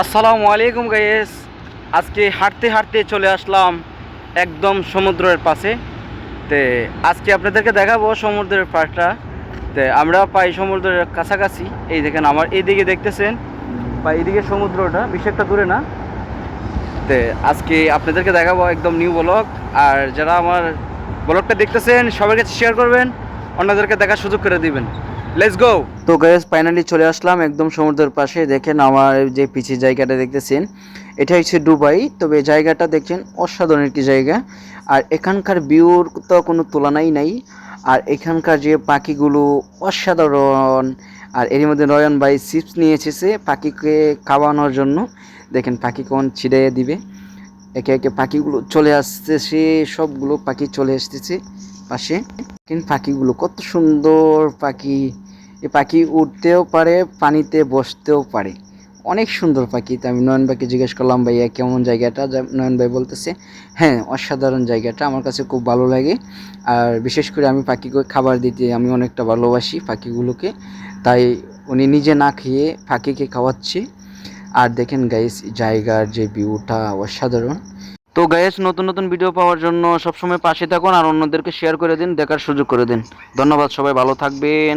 আসসালামু আলাইকুম গাইস আজকে হাঁটতে হাঁটতে চলে আসলাম একদম সমুদ্রের পাশে। তে আজকে আপনাদেরকে দেখাবো সমুদ্রের পাড়টা। তে আমরা পাই সমুদ্রের কাছাকাছি। এই দেখেন আমার এইদিকে দেখতেছেন। বা এইদিকে সমুদ্রটা, বেশি একটা দূরে না। তে আজকে আপনাদেরকে দেখাবো একদম নিউ ব্লগ আর যারা আমার ব্লগটা দেখতেছেন সবার কাছে শেয়ার করবেন। অন্যদেরকে দেখার সুযোগ করে দিবেন। লেটস গো তো গ্যাস ফাইনালি চলে আসলাম একদম সমুদ্রের পাশে। দেখেন আমার যে পিছিয়ে জায়গাটা দেখতেছেন, এটা হচ্ছে দুবাই। তবে জায়গাটা দেখছেন অসাধারণ একটি জায়গা। আর এখানকার ভিউর তো কোনো তুলনাই নাই। আর এখানকার যে পাখিগুলো অসাধারণ। আর এর মধ্যে নয়ন ভাই চিপস নিয়ে এসেছে পাখিকে খাওয়ানোর জন্য। দেখেন পাখি কোন ছিঁড়ে দিবে। একে একে পাখিগুলো চলে আসতেছে, সবগুলো পাখি চলে আসতেছে পাশে। কিন্তু পাখিগুলো কত সুন্দর পাখি। এই পাখি উঠতেও পারে, পানিতে বসতেও পারে। অনেক সুন্দর পাখি। তো আমি নয়ন ভাইকে জিজ্ঞেস করলাম, ভাইয়া, কেমন জায়গাটা? নয়ন ভাই বলতেছে হ্যাঁ অসাধারণ জায়গাটা। আমার কাছে খুব ভালো লাগে। আর বিশেষ করে আমি পাখিকে খাবার দিতে আমি অনেকটা ভালোবাসি পাখিগুলোকে। তাই উনি নিজে না খেয়ে পাখিকে খাওয়াচ্ছে। আর দেখেন গাইস জায়গার যে ভিউটা অসাধারণ। তো গাইস নতুন নতুন ভিডিও পাওয়ার জন্য সবসময় পাশে থাকুন আর অন্যদেরকে শেয়ার করে দিন, দেখার সুযোগ করে দিন। ধন্যবাদ, সবাই ভালো থাকবেন।